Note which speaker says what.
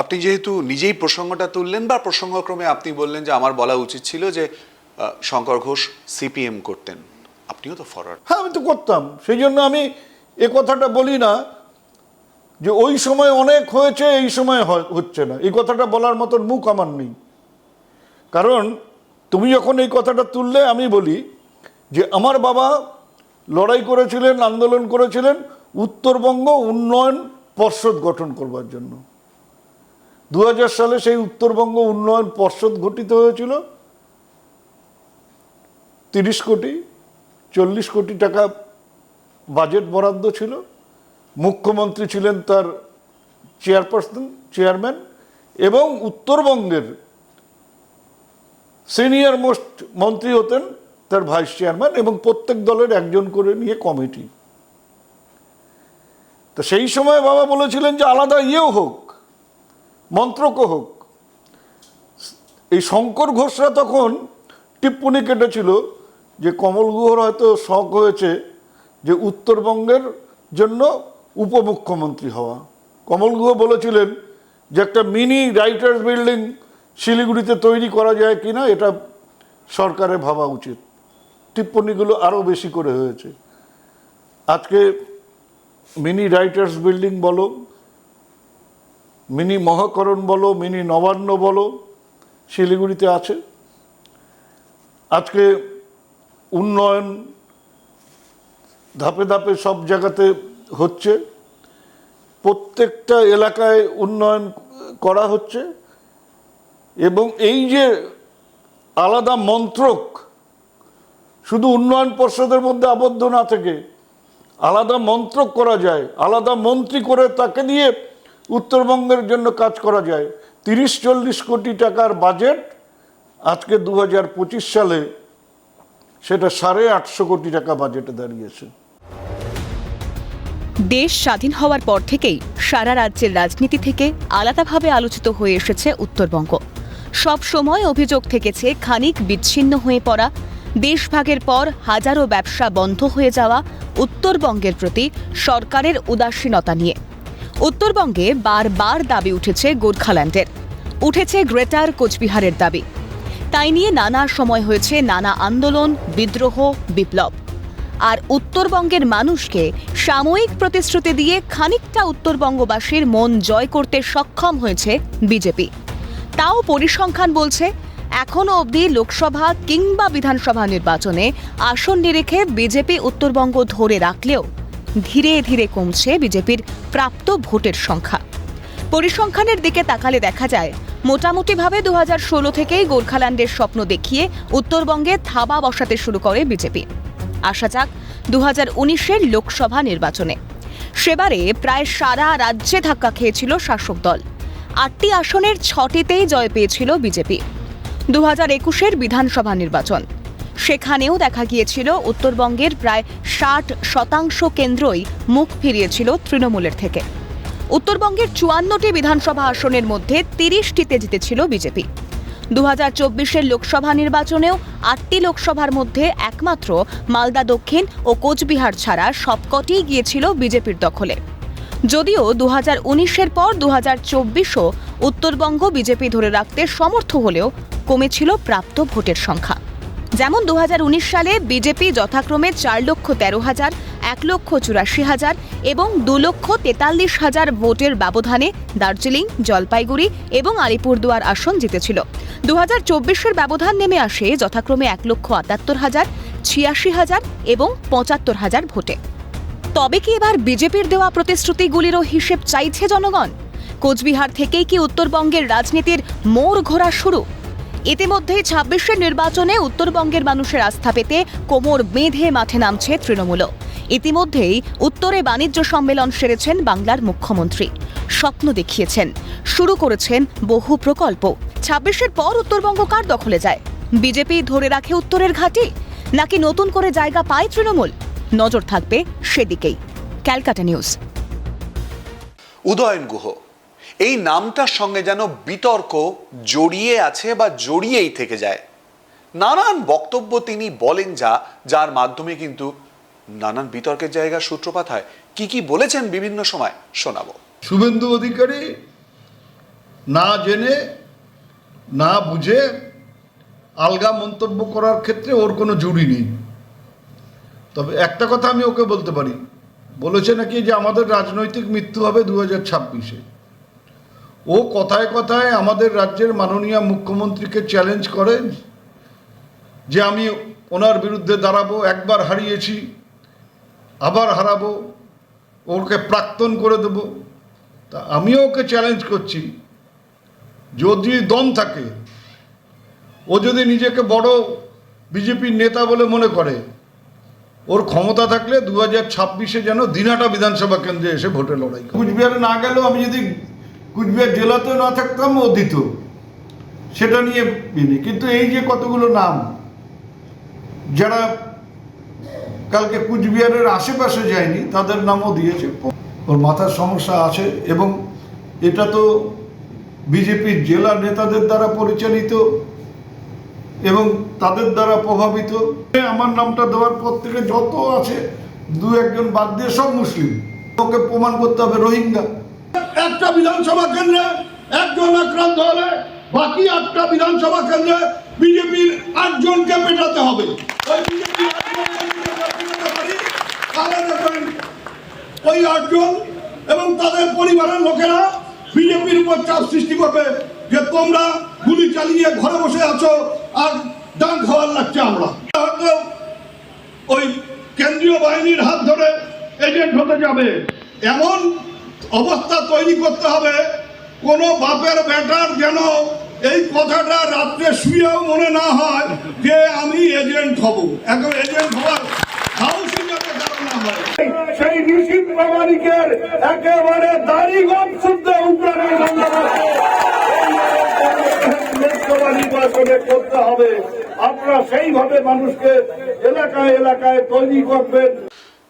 Speaker 1: আপনি যেহেতু নিজেই প্রসঙ্গটা তুললেন বা প্রসঙ্গক্রমে আপনি বললেন যে আমার বলা উচিত ছিল যে শঙ্কর ঘোষ সিপিএম করতেন, আপনিও তো ফরওয়ার্ড
Speaker 2: হ্যাঁ আমি তো করতাম। সেই জন্য আমি এ কথাটা বলি না যে ওই সময় অনেক হয়েছে, এই সময় হচ্ছে না। এই কথাটা বলার মতন মুখ আমার নেই। কারণ তুমি যখন এই কথাটা তুললে, আমি বলি যে আমার বাবা লড়াই করেছিলেন, আন্দোলন করেছিলেন, উত্তরবঙ্গ উন্নয়ন পর্ষদ গঠন করবার জন্য। দু সালে সেই উত্তরবঙ্গ উন্নয়ন পর্ষদ গঠিত হয়েছিল। তিরিশ কোটি, চল্লিশ কোটি টাকা বাজেট বরাদ্দ ছিল। মুখ্যমন্ত্রী ছিলেন তার চেয়ারপারসন, চেয়ারম্যান, এবং উত্তরবঙ্গের সিনিয়র মোস্ট মন্ত্রী হতেন তার ভাইস চেয়ারম্যান এবং প্রত্যেক দলের একজন করে নিয়ে কমিটি। তো সেই সময় বাবা বলেছিলেন যে আলাদা ইয়েও হোক মন্ত্রকও হোক। এই শঙ্কর ঘোষরা তখন টিপ্পনি কেটেছিল যে কমল গুহর হয়তো শখ হয়েছে যে উত্তরবঙ্গের জন্য উপমুখ্যমন্ত্রী হওয়া। কমল গুহ বলেছিলেন যে একটা মিনি রাইটার্স বিল্ডিং শিলিগুড়িতে তৈরি করা যায় কিনা, এটা সরকারের ভাবা উচিত। টিপ্পনিগুলো আরও বেশি করে হয়েছে। আজকে মিনি রাইটার্স বিল্ডিং বলো মিনি মহাকরণ বলো, মিনি নবান্ন বলো শিলিগুড়িতে আছে। আজকে উন্নয়ন ধাপে ধাপে সব জায়গাতে হচ্ছে। প্রত্যেকটা এলাকায় উন্নয়ন করা হচ্ছে। এবং এই যে আলাদা মন্ত্রক, শুধু উন্নয়ন পর্ষদের মধ্যে আবদ্ধ না থেকে আলাদা মন্ত্রক করা যায়, আলাদা মন্ত্রী করে তাকে দিয়ে উত্তরবঙ্গের জন্য কাজ করা যায়। তিরিশ চল্লিশ কোটি টাকার বাজেট আজকে দু হাজার পঁচিশ সালে সেটা সাড়ে আটশো কোটি টাকা বাজেটে দাঁড়িয়েছে।
Speaker 3: দেশ স্বাধীন হওয়ার পর থেকেই সারা রাজ্যের রাজনীতি থেকে আলাদাভাবে আলোচিত হয়ে এসেছে উত্তরবঙ্গ। সব সময় অভিযোগ থেকেছে, খানিক বিচ্ছিন্ন হয়ে পড়া, দেশভাগের পর হাজারো ব্যবসা বন্ধ হয়ে যাওয়া উত্তরবঙ্গের প্রতি সরকারের উদাসীনতা নিয়ে। উত্তরবঙ্গে বারবার দাবি উঠেছে গোর্খাল্যান্ডের। উঠেছে গ্রেটার কোচবিহারের দাবি। তাই নিয়ে নানা সময় হয়েছে নানা আন্দোলন, বিদ্রোহ, বিপ্লব। আর উত্তরবঙ্গের মানুষকে সাময়িক প্রতিশ্রুতি দিয়ে খানিকটা উত্তরবঙ্গবাসীর মন জয় করতে সক্ষম হয়েছে বিজেপি। তাও পরিসংখ্যান বলছে এখনও অবধি লোকসভা কিংবা বিধানসভা নির্বাচনে আসন নিরেখে বিজেপি উত্তরবঙ্গ ধরে রাখলেও ধীরে ধীরে কমছে বিজেপির প্রাপ্ত ভোটের সংখ্যা। পরিসংখ্যানের দিকে তাকালে দেখা যায়, মোটামুটিভাবে দু হাজার ষোলো থেকেই গোর্খাল্যান্ডের স্বপ্ন দেখিয়ে উত্তরবঙ্গে থাবা বসাতে শুরু করে বিজেপি। আসা যাক দু হাজার উনিশের লোকসভা নির্বাচনে। সেবারে প্রায় সারা রাজ্যে ধাক্কা খেয়েছিল শাসক দল। আটটি আসনের ছটিতেই জয় পেয়েছিল বিজেপি। দু হাজার একুশের বিধানসভা নির্বাচন। সেখানেও দেখা গিয়েছিল উত্তরবঙ্গের প্রায় ষাট শতাংশ কেন্দ্রই মুখ ফিরিয়েছিল তৃণমূলের থেকে। উত্তরবঙ্গের চুয়ান্নটি বিধানসভা আসনের মধ্যে তিরিশটিতে জিতেছিল বিজেপি। দু হাজার চব্বিশের লোকসভা নির্বাচনেও আটটি লোকসভার মধ্যে একমাত্র মালদা দক্ষিণ ও কোচবিহার ছাড়া সবকটিই গিয়েছিল বিজেপির দখলে। যদিও দু হাজার উনিশের পর দু হাজার চব্বিশও উত্তরবঙ্গ বিজেপি ধরে রাখতে সমর্থ হলেও কমেছিল প্রাপ্ত ভোটের সংখ্যা। যেমন দু হাজার উনিশ সালে বিজেপি যথাক্রমে চার লক্ষ তেরো হাজার, এক লক্ষ চুরাশি হাজার এবং দু লক্ষ তেতাল্লিশ হাজার ভোটের ব্যবধানে দার্জিলিং, জলপাইগুড়ি এবং আলিপুরদুয়ার আসন জিতেছিল। দু হাজার চব্বিশের ব্যবধান নেমে আসে যথাক্রমে এক লক্ষ আটাত্তর হাজার, ছিয়াশি হাজার এবং পঁচাত্তর হাজার ভোটে। তবে কি এবার বিজেপির দেওয়া প্রতিশ্রুতিগুলিরও হিসেব চাইছে জনগণ? কোচবিহার থেকেই কি উত্তরবঙ্গের রাজনীতির মোড় ঘোরা শুরু? ইতিমধ্যেই ছাব্বিশের নির্বাচনে উত্তরবঙ্গের মানুষের আস্থা পেতে কোমর বেঁধে মাঠে নামছে তৃণমূলও ইতিমধ্যেই উত্তরে বাণিজ্য সম্মেলন সেরেছেন বাংলার মুখ্যমন্ত্রী। স্বপ্ন দেখিয়েছেন, শুরু করেছেন বহু প্রকল্প। ছাব্বিশের পর উত্তরবঙ্গ কার দখলে যায়? বিজেপি ধরে রাখে উত্তরের ঘাটি? নাকি নতুন করে জায়গা পায় তৃণমূল? নজর থাকবে সেদিকেই। ক্যালকাটা নিউজ।
Speaker 1: উদয়ন গুহ। এই নামটার সঙ্গে যেন বিতর্ক জড়িয়ে আছে বা জড়িয়েই থেকে যায়। নানান বক্তব্য তিনি বলেন যা, যার মাধ্যমে কিন্তু নানান বিতর্কের জায়গার সূত্রপাত হয়। কি কি বলেছেন বিভিন্ন সময় শোনাবো।
Speaker 2: শুভেন্দু অধিকারী না জেনে, না বুঝে আলগা মন্তব্য করার ক্ষেত্রে ওর কোনো জুড়ি নেই। তবে একটা কথা আমি ওকে বলতে পারি। বলেছে নাকি যে আমাদের রাজনৈতিক মৃত্যু হবে দু হাজার ছাব্বিশে। ও কথায় কথায় আমাদের রাজ্যের মাননীয় মুখ্যমন্ত্রীকে চ্যালেঞ্জ করে যে আমি ওনার বিরুদ্ধে দাঁড়াবো, একবার হারিয়েছি, আবার হারাবো, ওকে প্রাক্তন করে দেব। তা আমিও ওকে চ্যালেঞ্জ করছি। যদি দম থাকে, ও যদি নিজেকে বড় বিজেপির নেতা বলে মনে করে, ওর ক্ষমতা থাকলে দু হাজার ছাব্বিশে যেন দিনাটা বিধানসভা কেন্দ্রে এসে ভোটে লড়াই কুচবিহারে না গেলেও আমি যদি কুচবিহার জেলাতে না থাকতাম, ও দিত। সেটা নিয়ে বিনি কিন্তু এই যে কতগুলো নাম, যারা কালকে কুচবিহারের আশেপাশে যায়নি, তাদের নামও দিয়েছে। ওর মাথার সমস্যা আছে এবং এটা তো বিজেপির জেলা নেতাদের দ্বারা পরিচালিত এবং তাদের দ্বারা প্রভাবিত। আমার নামটা দেওয়ার পর থেকে যত আছে, দু একজন বাদ দিয়ে সব মুসলিম। ওকে প্রমাণ করতে হবে রোহিঙ্গা।
Speaker 4: একটা বিধানসভা কেন্দ্রে, একজন আক্রান্ত হলে বাকি আটটা বিধানসভা কেন্দ্রে বিজেপির আটজনকে পেটাতে হবে। ওই আটজন এবং তাদের পরিবারের লোকেরা বিজেপির উপর চাপ সৃষ্টি করবে যে তোমরা গুলি চালিয়ে ঘরে বসে আছো আর ডান খাওয়ার লাগছে আমরা। ওই কেন্দ্রীয় বাহিনীর হাত ধরে এজেন্ট হতে যাবে। এমন অবস্থা তৈরি করতে হবে। কোনো বাপের বেটার যেন এই কথাটা রাত্রে শুয়েও মনে না হয় যে আমি এজেন্ট হব। এখন এজেন্ট হওয়ার সাহসী যাতে
Speaker 5: সেই ঋষি প্রামাণিকের একেবারে দাড়ি গম শুদ্ধ নির্বাচনে করতে হবে। আপনারা সেইভাবে মানুষকে এলাকায় এলাকায় তৈরি করবেন।